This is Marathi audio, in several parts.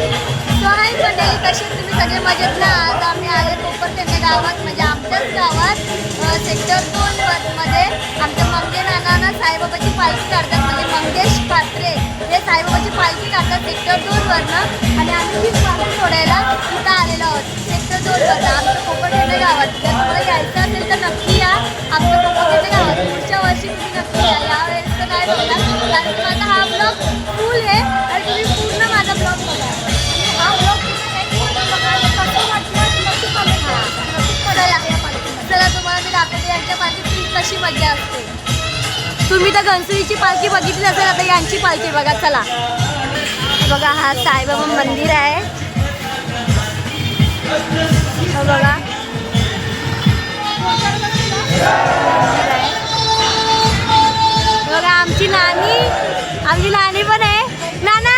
सो हाय मंडळी कसे तुम्ही सगळे मजेत ना? आज आम्ही आले कोपरखेडणे गावात म्हणजे आमच्याच गावात सेक्टर दोन मध्ये. आमच्या मंगे नानांना साईबाबाची पालखी काढतात म्हणजे मंगेश पात्रे हे साईबाबाची पालखी काढतात सेक्टर दोन वरनं. आणि आम्ही ही पालखी सोडायला तिथं आलेलो आहोत. सेक्टर दोन वरनं. आमच्या कोपरखेडणे गावात. जर तुम्हाला यायचं असेल तर नक्की या. आमच्या कोपरखेडणे गावात. पुढच्या वर्षी तुम्ही नक्की या. यावेळेस तर नाही बोला कारण माझा हा अशी मजा असते? तुम्ही तर घनसुरीची पालखी बघितली असेल आता यांची पालखी बघा चला. बघा हा साईबाबा मंदिर आहे. हो, बघा. बघा आमची नानी आमची नानी पण आहे. नाना?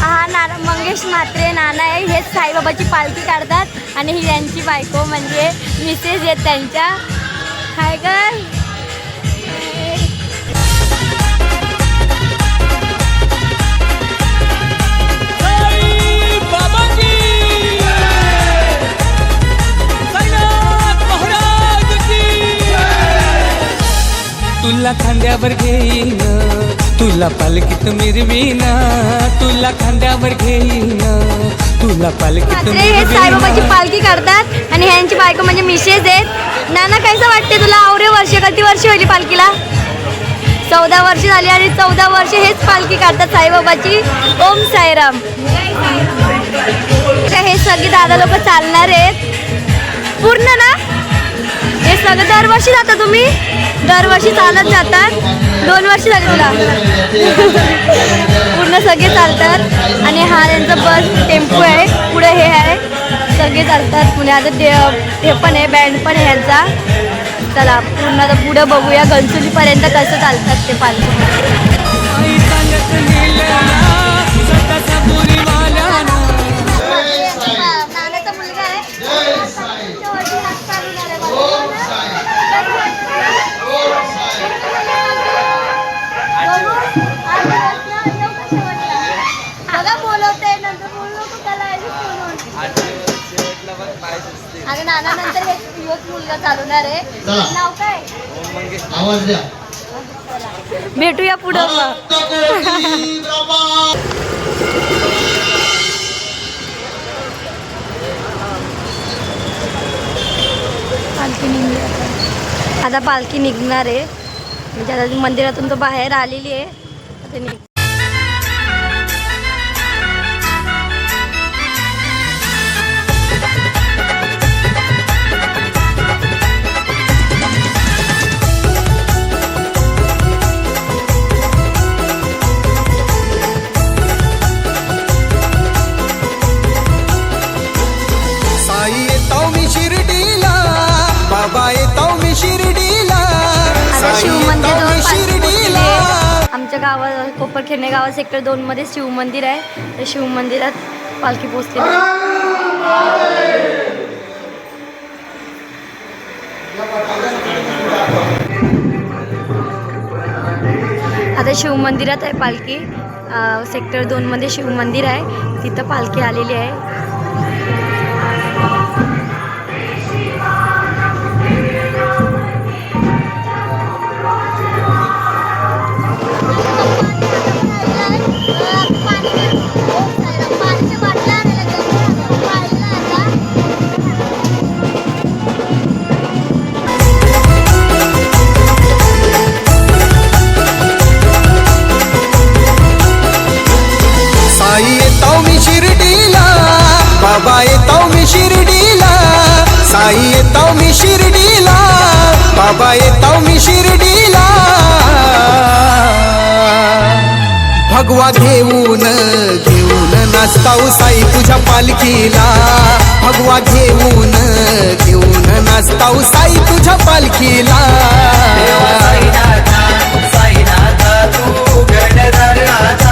हा नाना मंगेश म्हात्रे नाना आहे. हेच साईबाबाची पालखी काढतात आणि ही यांची बायको म्हणजे मिसेस आहेत त्यांच्या. तुला खांद्यावर घेईन तुला पालखीत मिरवीन तुला खांद्यावर घेईन तुला साईबाबाची मिरवीन. करतात आणि ह्यांची बायको म्हणजे मिसेस आहेत. नाना कसं वाटते तुला? आवरे वर्ष किती वर्ष होईल पालखीला? चौदा वर्ष झाली आणि चौदा वर्ष हेच पालखी काढतात साईबाबाची. ओम साईराम. हे सगळे दादा लोक चालणार आहेत. पूर्ण ना? हे सगळं दरवर्षी जाता तुम्ही? दरवर्षी चालत जातात. दोन वर्ष झाले तुला. पूर्ण सगळे चालतात. आणि हा त्यांचा बस टेम्पो आहे. पुढे हे आहे. सगळे चालतात पुणे. आता ते हे पण आहे बँड पण आहे यांचा. चला पूर्ण आता पुढं बघूया घनसुलीपर्यंत कसं चालतात ते पालखी. मुलगा चालवणार आहे. चला. नाव काय? आवाज द्या. भेटूया पुढं मग पालखी निघली आता. आता पालखी निघणार आहे. म्हणजे आता मंदिरातून तो बाहेर आलेली आहे आता निघ गावा आमच्या गावा गावात सेक्टर दोन मध्ये शिवमंदिर आहे. त्या शिवमंदिरात पालखी पोचते आता आता शिवमंदिरात आहे पालखी. सेक्टर दोन मध्ये शिवमंदिर आहे. तिथं पालखी आलेली आहे. बाबा येताव मी शिर्डीला. भगवा घेऊन घेऊन नाचताऊ साई तुझ्या पालखीला. भगवा घेऊन घेऊन नाचताऊ साई तुझ्या पालखीला. तू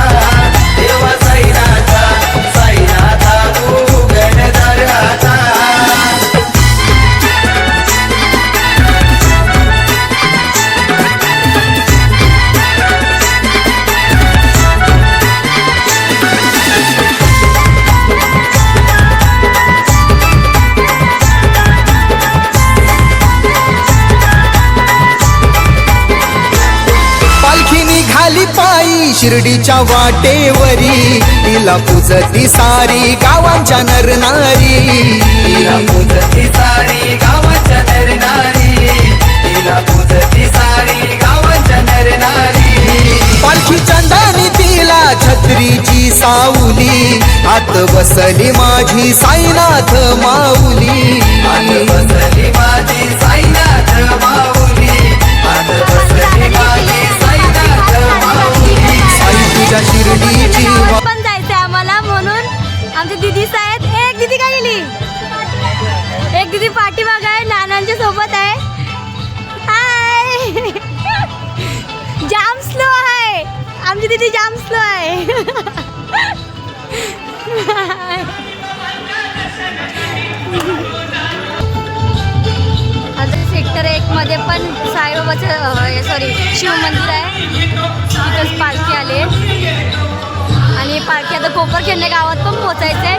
शिर्डीच्या वाटेवरी तिला पुजती सारी गावांच्या नरनारी. तिला पुजती सारी गावांच्या नरनारी तिला पुजती सारी गावांच्या पालखी चंदानी तिला छत्रीची साऊली आत बसली माझी साईनाथ माऊली. आत बसली माझी साईनाथ माऊली आत बसली माझी तुझ्या शिरडीची पण जायचं आम्हाला म्हणून. आमचे दिदी साहेब एक दिदी काय गेली? एक दिदी पाठीमाग आहे नानांच्या सोबत आहे. हाय जाम स्लो आहे. आमची दिदी जाम स्लो आहे. सेक्टर एकमध्ये पण साईबाबाचं सॉरी शिवमंदिर आहे. तिथंच पालखी आले आणि पालखी आता कोपरखेडणे गावात पण पोचायचं आहे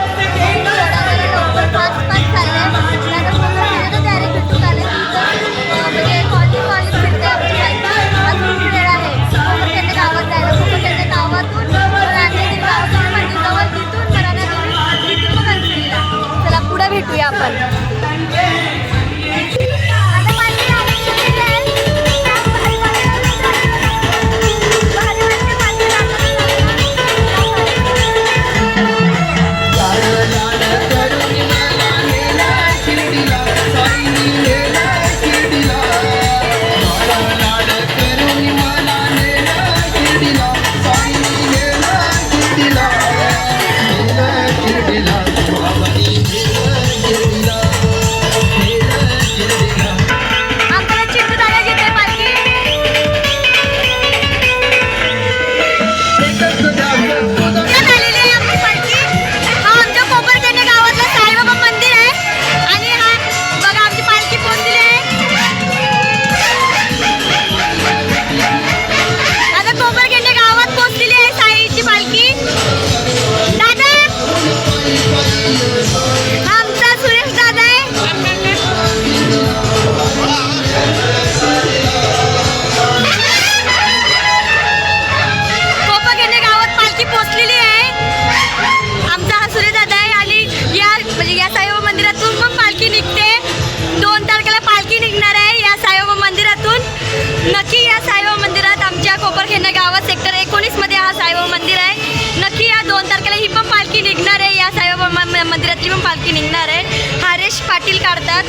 पालखी निघणार आहे. हरेश पाटील काढतात.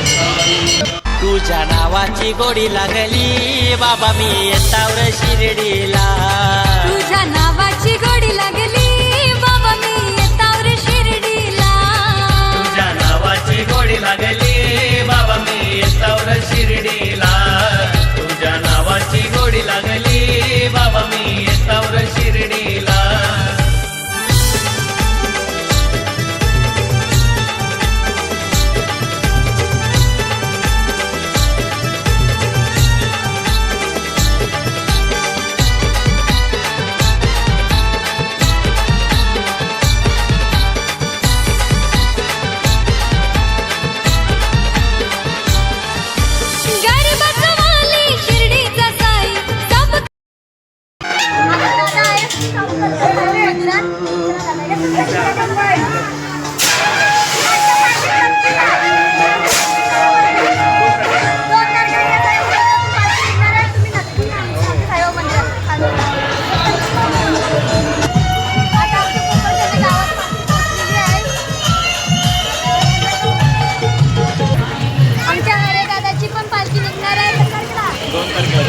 तुझ्या नावाची गोडी लागली. बाबा मी येतावर शिर्डीला तुझ्या नावाची गोडी लागली. बाबा मी येतावर शिर्डीला तुझ्या गोडी लागली. बाबा मी शिर्डीला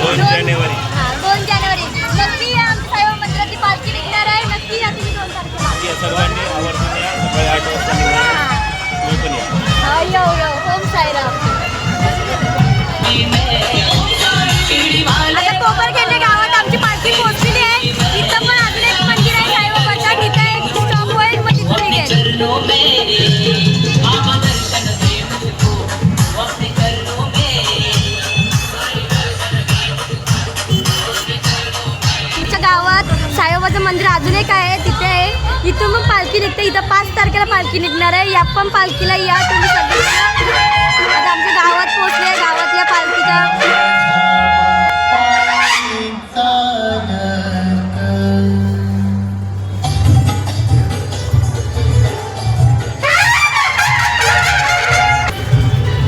दोन जानेवारी काय आहे तिथे आहे. इथून मग पालखी निघते. इथं पाच तारखेला पालखी निघणार आहे. या पण पालखीला या तुम्ही आता आमच्या गावात पोहोचले गावातल्या पालखीच्या.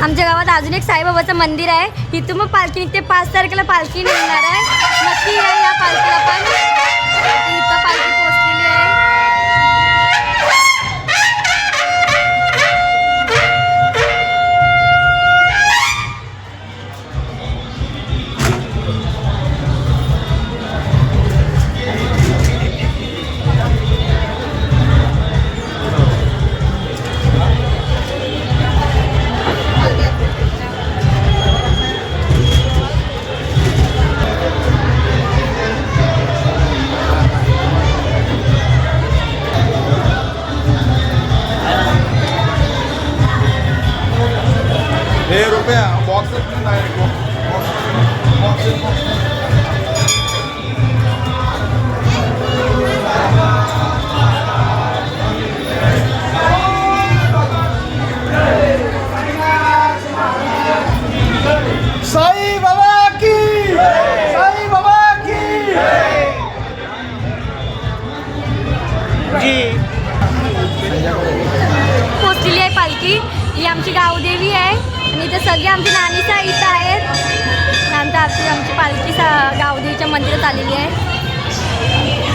आमच्या गावात अजून एक साईबाबाचं मंदिर आहे. इथून मग पालखी निघते. पाच तारखेला पालखी निघणार आहे. नक्की या पालखीला पण. इथं पालखी brasileiro. O boxe é o que é. आमची गावदेवी आहे. आणि इथे सगळी आमची नानीसा इथं आहेत. नंतर आमची आमची पालखी सा गावदेवीच्या मंदिरात आलेली आहे.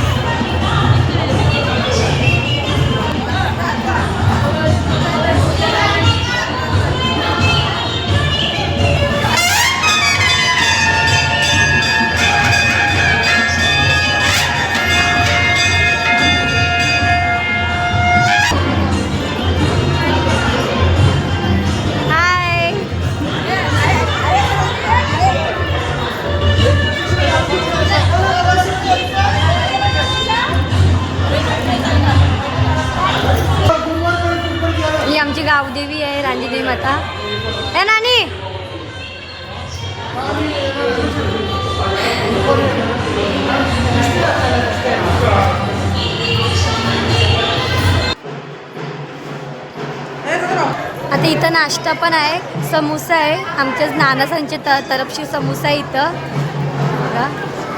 नाश्ता पण आहे समोसा आहे आमच्या नानासांच्या त तरफशी समोसा आहे इथं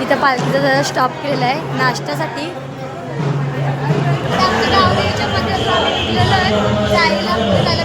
इथं पालखीचा जरा स्टॉप केलेला आहे नाश्त्यासाठी जायला जायला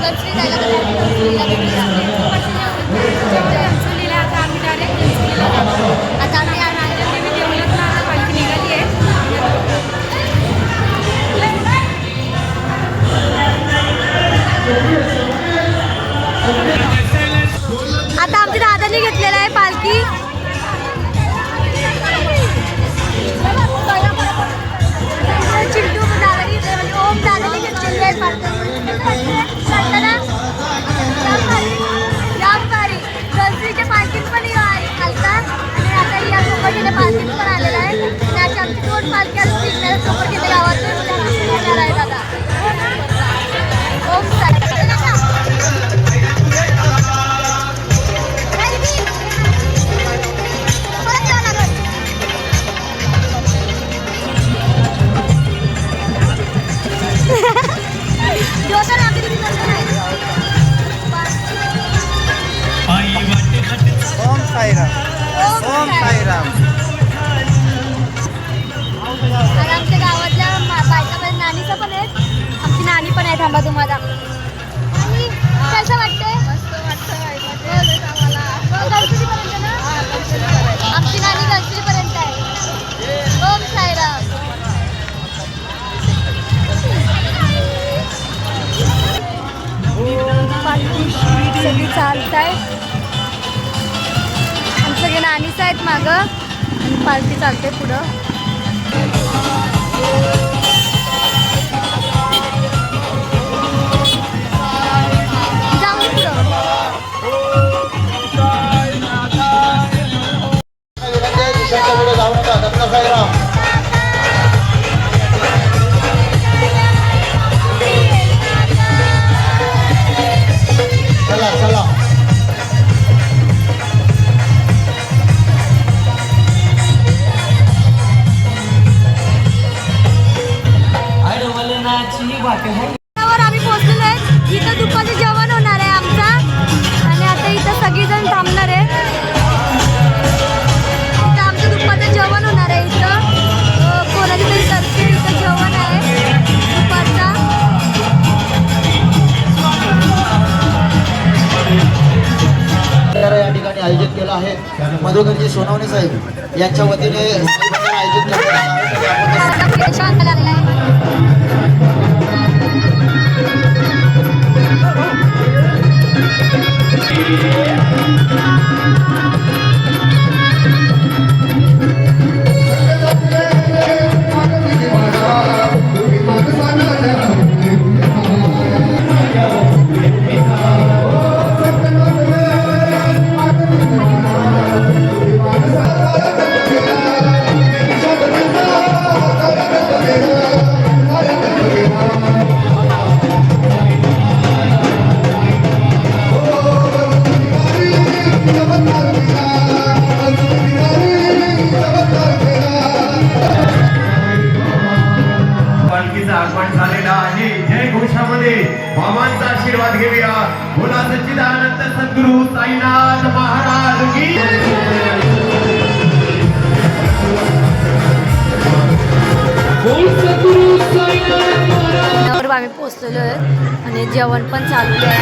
मागं आणि पालखी चालते पुढं Instagram. आयोजित केलं आहे मधुकरजी सोनवणे साहेब यांच्या वतीने आयोजित आयोजित आहे बोला सच्चिदानंद सद्गुरु साईनाथ महाराज की बरोबर आम्ही पोचलेलो आहे. आणि जेवण पण चालू आहे.